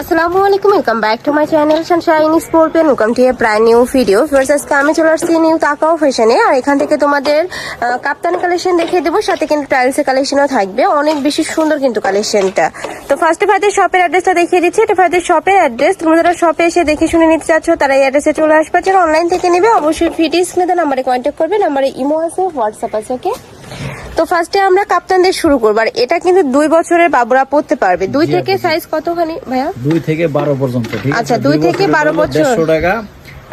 আসসালামু আলাইকুম welcome back to my channel sunshine স্পোর্টপেন welcome to a brand new video first আজকে আমি চলে আসছি নিউ তাকাও ফ্যাশনে আর এখান থেকে তোমাদের কাপ্তান কালেকশন দেখিয়ে দেবো, সাথে কিন্তু টাইলসের কালেকশনও থাকবে। অনেক বেশি সুন্দর কিন্তু কালেকশনটা তো ফার্স্টে ভাইদের শপের অ্যাড্রেসটা দেখিয়ে দিচ্ছি। এটা ভাইদের শপের অ্যাড্রেস তোমরা যারা শপে এসে দেখে শুনে নিতে চাচ্ছ, তারা এই অ্যাড্রেসে চলে আসবে। যারা অনলাইন থেকে নেবে, অবশ্যই ভিডিও স্ক্রিনে নাম্বারে কন্ট্যাক্ট করবে। নাম্বারে ইমো আছে হোয়াটসঅ্যাপ আছে ওকে তো ফার্স্টে আমরা কাপ্তান দিয়ে শুরু করব। আর এটা কিন্তু দুই বছরের বাবুরা পড়তে পারবে। দুই থেকে সাইজ কতখানি ভাইয়া? দুই থেকে বারো পর্যন্ত আচ্ছা, দুই থেকে বারো 12 বছর। 150 টাকা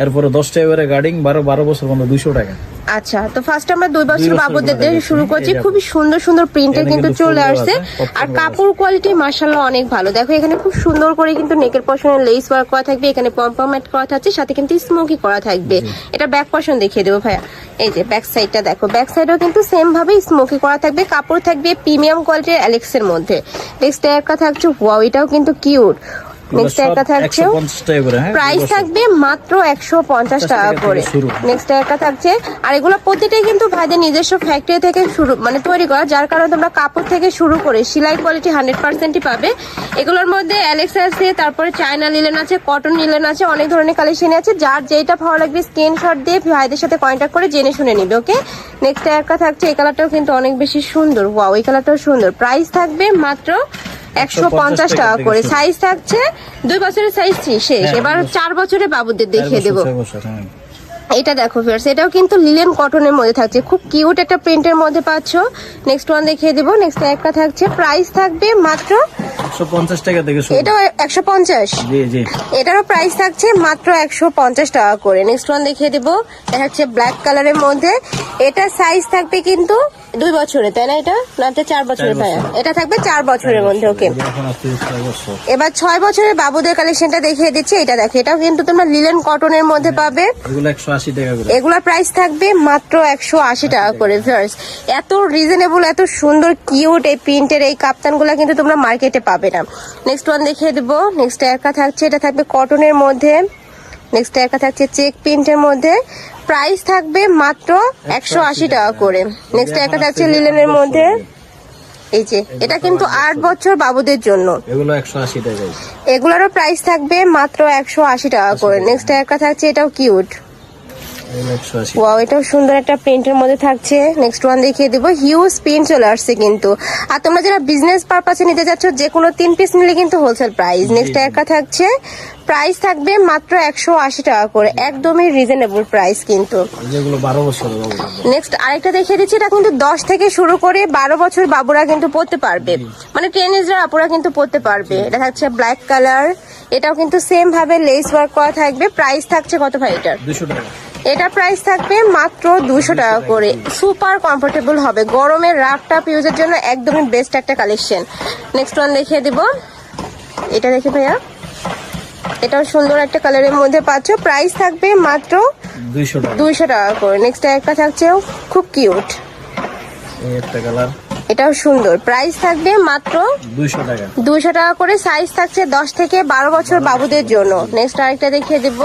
এরপরে দশটা এবারে গার্ডিং বারো বারো বছর পর্যন্ত দুইশো টাকা। আচ্ছা তো ফার্স্ট আমরা দুই বছর বাবুদের দিয়ে শুরু করছি খুবই সুন্দর সুন্দর প্রিন্টের এখানে কিন্তু চলে আসছে। আর কাপড় কোয়ালিটি মার্শাল্লাহ অনেক ভালো। দেখো এখানে খুব সুন্দর করে কিন্তু নেকের পশনে লেস ওয়ার্ক করা থাকবে এখানে পম্পম ম্যাট করা থাকছে সাথে কিন্তু স্মোকি করা থাকবে। এটা ব্যাক পশন দেখিয়ে দেবো ভাইয়া। এই যে ব্যাক সাইডটা দেখো ব্যাক সাইডেও কিন্তু সেম ভাবে স্মোকি করা থাকবে কাপড় থাকবে প্রিমিয়াম কোয়ালিটির অ্যালেক্সের মধ্যে। নেক্সট একটা থাকছে ওয়াও এটাও কিন্তু কিউট নেক্সট একটা থাকছে হ্যাঁ প্রাইস থাকবে মাত্র একশো পঞ্চাশ টাকা টাকা করে। নেক্সট একটা থাকছে। আর এগুলো প্রতিটাই কিন্তু ভাইদের নিজস্ব ফ্যাক্টরি থেকে শুরু মানে তৈরি করা যার কারণে তোমরা কাপড় থেকে শুরু করে সেলাই কোয়ালিটি হান্ড্রেড পার্সেন্টই পাবে। এগুলোর মধ্যে অ্যালেক্স আছে তারপরে চায়না লিলেন আছে কটন লিলেন আছে অনেক ধরনের কালেকশন আছে। যার যেটা ভালো লাগবে স্ক্রিনশট দিয়ে ভাইদের সাথে কন্ট্যাক্ট করে জেনে শুনে নিবে ওকে নেক্সট একটা থাকছে এই কালারটাও কিন্তু অনেক বেশি সুন্দর। ওয়াও এই কালারটাও সুন্দর। প্রাইস থাকবে মাত্র একশো পঞ্চাশ টাকা করে। সাইজ থাকছে দুই বছরের সাইজ শেষ। হ্যাঁ, এবার চার বছরের বাবুদের দেখিয়ে দেবো। হ্যাঁ। এটা দেখো ফিয়ার্স এটাও কিন্তু লিলেন কটনের মধ্যে থাকছে। খুব কিউট একটা প্রিন্টের মধ্যে পাচ্ছ। নেক্সট ওয়ান দেখিয়ে দেবো। নেক্সট একটা থাকছে। প্রাইস থাকবে মাত্র টাকা থেকে এটাও একশো পঞ্চাশ। জি জি। এটারও প্রাইস থাকছে মাত্র একশো পঞ্চাশ টাকা করে। নেক্সট ওয়ান দেখিয়ে দেবো। এটা হচ্ছে ব্ল্যাক কালারের মধ্যে। এটা সাইজ থাকবে কিন্তু দুই বছরে তাই না এটা? না এটা চার বছর। এটা থাকবে চার বছরের মধ্যে ওকে এবার ছয় বছরের বাবুদের কালেকশনটা দেখিয়ে দিচ্ছি এটা দেখো। এটাও কিন্তু তোমরা লিলেন কটনের মধ্যে পাবে। টাকা করে। এগুলার প্রাইস থাকবে মাত্র একশো আশি টাকা করে ভিউয়ার্স এত রিজনেবল এত সুন্দর কিউট এই প্রিন্টের এই কাপ্তানগুলো কিন্তু তোমরা মার্কেটে পাবে না। নেক্সট ওয়ান দেখিয়ে দেবো। নেক্সট একা থাকছে এটা থাকবে কটনের মধ্যে। নেক্সট একা থাকছে চেক প্রিন্টের মধ্যে। প্রাইস থাকবে মাত্র একশো আশি টাকা। করে। নেক্সট একটা থাকছে লিলেনের মধ্যে। এই যে এটা কিন্তু আট বছর বাবুদের জন্য। এগুলো একশো আশি টাকা এগুলারও প্রাইস থাকবে মাত্র একশো আশি টাকা করে। নেক্সট একটা থাকছে এটাও কিউট ওয়াও এটাও সুন্দর একটা প্রিন্টের মধ্যে থাকছে। নেক্সট ওয়ান দেখিয়ে দিব। হিউজ প্রিন্ট চলে আসছে কিন্তু। আর তোমরা যারা বিজনেস পারপাসে নিতে যাচ্ছ যে কোনো তিন পিস নিলে কিন্তু হোলসেল প্রাইস নেক্সট থাকছে। প্রাইস থাকবে মাত্র একশো আশি টাকা করে। একদমই রিজনেবল প্রাইস কিন্তু। নেক্সট আরেকটা দেখিয়ে দিচ্ছি। এটা কিন্তু দশ থেকে শুরু করে বারো বছর বাবুরা কিন্তু পড়তে পারবে। মানে টেন এজের আপুরা কিন্তু পড়তে পারবে। এটা থাকছে ব্ল্যাক কালার এটাও কিন্তু সেম ভাবে লেস ওয়ার্ক করা থাকবে। প্রাইস থাকছে কত ভাই এটার? দুশো টাকা। এটা প্রাইস থাকবে মাত্র দুশো টাকা করে। সুপার কমফোর্টেবল হবে। গরমের রাফ টাপ ইউজের জন্য একদমই বেস্ট একটা কালেকশন নেক্সট ওয়ান দেখিয়ে দিব। এটা দেখে ভাইয়া। এটাও সুন্দর একটা কালারের মধ্যে পাচ্ছ। প্রাইস থাকবে মাত্র দুইশো টাকা। করে। নেক্সট একটা থাকছে খুব কিউট এটাও সুন্দর। প্রাইস থাকবে মাত্র দুইশো টাকা। করে। সাইজ থাকছে দশ থেকে বারো বছর বাবুদের জন্য। নেক্সট আরেকটা দেখিয়ে দিব।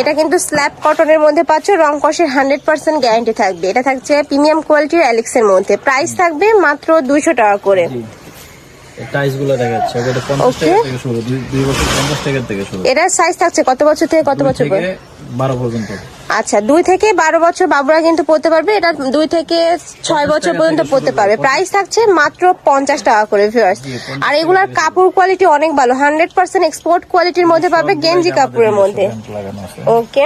এটা কিন্তু স্ল্যাব কটনের মধ্যে পাচ্ছ, রং কষের হান্ড্রেড পার্সেন্ট গ্যারান্টি থাকবে। এটা থাকছে প্রিমিয়াম কোয়ালিটির অ্যালেক্সের মধ্যে। প্রাইস থাকবে মাত্র দুইশো টাকা করে। জি টাইসগুলো দেখা যাচ্ছে ওটা পঞ্চাশ Okay. টাকা থেকে শুরু দুই দুই বছর পঞ্চাশ টাকা থেকে শুরু। এটার সাইজ থাকছে কত বছর থেকে কত বছর থেকে পর্যন্ত। আচ্ছা দুই থেকে বারো বছর বাবুরা কিন্তু পড়তে পারবে এটা দুই থেকে ছয় বছর পর্যন্ত পড়তে পারবে। প্রাইস থাকছে মাত্র পঞ্চাশ টাকা করে ভিউয়ার্স আর এগুলার কাপড় কোয়ালিটি অনেক ভালো হান্ড্রেড পার্সেন্ট এক্সপোর্ট কোয়ালিটির মধ্যে পাবে গেঞ্জি কাপড়ের মধ্যে। ওকে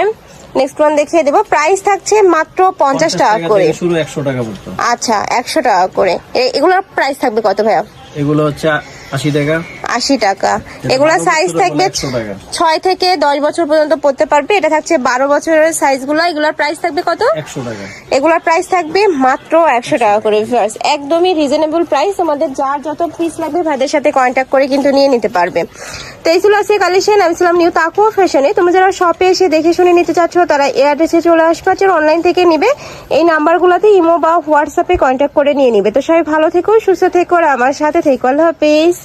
নেক্সট ওয়ান দেখিয়ে দেবো। প্রাইস থাকছে মাত্র পঞ্চাশ টাকা করে। শুরু একশো টাকা আচ্ছা একশো টাকা করে। এ- এগুলোর প্রাইস থাকবে কত ভাইয়া? এগুলো হচ্ছে আশি টাকা। আশি টাকা। এগুলোর বারো সাইজ থাকবে বলে 100 টাকা। ছয় থেকে দশ বছর পর্যন্ত পড়তে পারবে। এটা থাকছে বারো বছরের সাইজগুলো এগুলোর প্রাইস থাকবে কত? এগুলোর প্রাইস থাকবে মাত্র একশো টাকা করে ভিউয়ার্স একদমই রিজনেবল প্রাইস আমাদের যার যত পিস লাগবে ভাইদের সাথে কন্ট্যাক্ট করে কিন্তু নিয়ে নিতে পারবে। তো এই ছিল আজকে কালেকশন আমি ছিলাম নিউ তাকুয়া ফ্যাশনে তুমি যারা শপে এসে দেখে শুনে নিতে চাচ্ছ তারা এই অ্যাড্রেসে চলে আসবে আর অনলাইন থেকে নিবে। এই নাম্বারগুলোতে ইমো বা হোয়াটসঅ্যাপে কন্ট্যাক্ট করে নিয়ে নিবে। তো সবাই ভালো থেকো সুস্থ থেকো আর আমার সাথে থেকো। আল্লাহ হাফেজ।